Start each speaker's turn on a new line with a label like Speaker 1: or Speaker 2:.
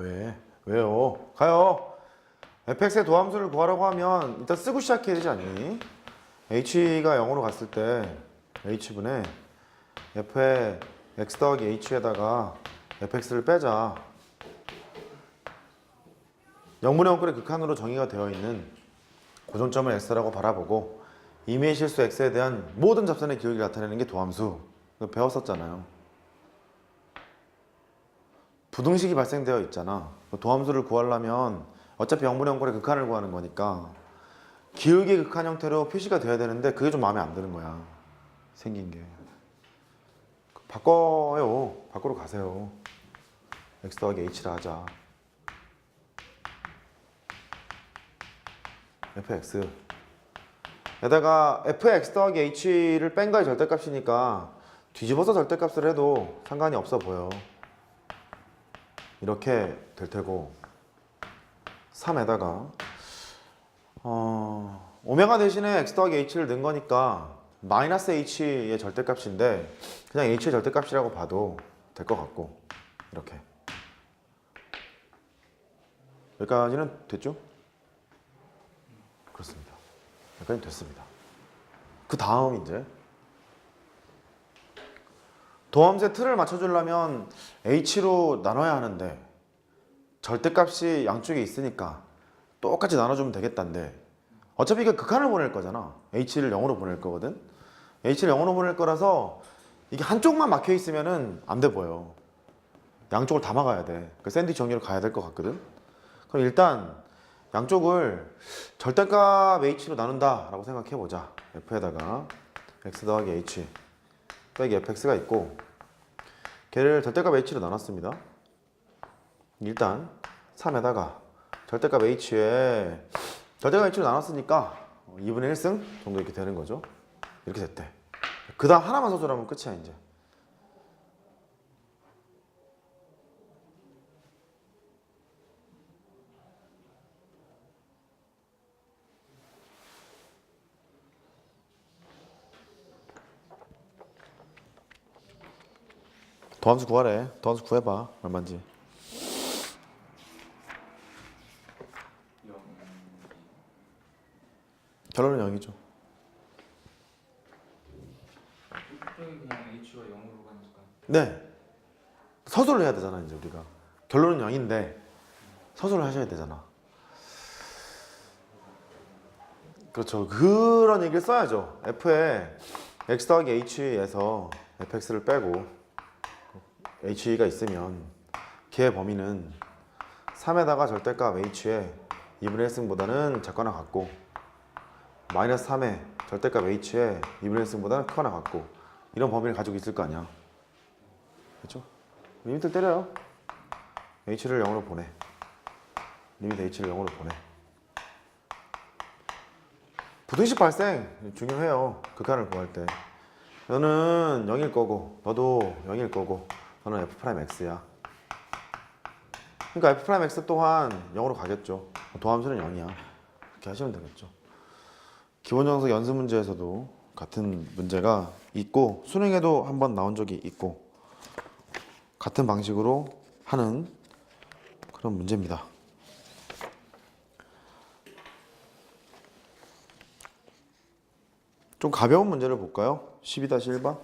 Speaker 1: 왜? 왜요? 가요. fx의 도함수를 구하라고 하면 일단 쓰고 시작해야 되지 않니? h가 0으로 갔을 때 h분의 f의 x 더하기 h에다가 fx를 빼자. 0분의 0꼴의 극한으로 정의가 되어 있는 고정점을 x라고 바라보고 임의의 실수 x에 대한 모든 잡선의 기울기를 나타내는 게 도함수. 배웠었잖아요. 부등식이 발생되어 있잖아. 도함수를 구하려면 어차피 0분의 0꼴의 극한을 구하는 거니까 기울기 극한 형태로 표시가 돼야 되는데 그게 좀 마음에 안 드는 거야. 생긴 게. 바꿔요. 밖으로 가세요. x 더하기 h를 하자. fx 에다가 fx 더하기 h를 뺀 거의 절대값이니까 뒤집어서 절대값을 해도 상관이 없어 보여. 이렇게 될 테고 3에다가 어, 오메가 대신에 x 더하기 h를 넣은 거니까 마이너스 h의 절대값인데 그냥 h의 절대값이라고 봐도 될 것 같고 이렇게 여기까지는 됐죠? 그렇습니다. 여기까지 됐습니다. 그 다음 이제 도함수의 틀을 맞춰주려면 h로 나눠야 하는데 절대값이 양쪽에 있으니까 똑같이 나눠주면 되겠다는데 어차피 이게 극한을 보낼 거잖아. H를 0으로 보낼 거거든. H를 0으로 보낼 거라서 이게 한쪽만 막혀 있으면은 안 돼 보여. 양쪽을 다 막아야 돼. 그 샌드위치 정리로 가야 될 것 같거든. 그럼 일단 양쪽을 절대값 h로 나눈다 라고 생각해 보자. F에다가 x 더하기 h 빼기 fx가 있고 걔를 절대값 h로 나눴습니다. 일단 3에다가 절대값 h에 절대값 h로 나눴으니까 2분의 1승 정도 이렇게 되는 거죠. 이렇게 됐대. 그 다음 하나만 써주라면 끝이야 이제. 도함수 구하래. 도함수 구해봐. 얼마인지. 결론은 0이죠.
Speaker 2: 이쪽이 그냥 H가 0으로 가니까
Speaker 1: 네. 서술을 해야 되잖아 이제 우리가. 결론은 0인데 서술을 하셔야 되잖아. 그렇죠. 그런 얘기를 써야죠. f에 x 더하기 h에서 fx를 빼고 h가 있으면 걔의 범위는 3에다가 절대값 h에 2분의 1승보다는 작거나 같고 마이너스 3에 절대값 h에 2분의 1승보다는 크거나 같고 이런 범위를 가지고 있을 거 아니야. 그렇죠? 리미트를 때려요. h를 0으로 보내. 리미트 h를 0으로 보내. 부등식 발생 중요해요. 극한을 구할 때. 너는 0일 거고 너도 0일 거고 너는 f 프라임 x야. 그러니까 f 프라임 x 또한 0으로 가겠죠. 도함수는 0이야. 이렇게 하시면 되겠죠. 기본 정석 연습 문제에서도 같은 문제가 있고 수능에도 한 번 나온 적이 있고 같은 방식으로 하는 그런 문제입니다. 좀 가벼운 문제를 볼까요? 12-1번.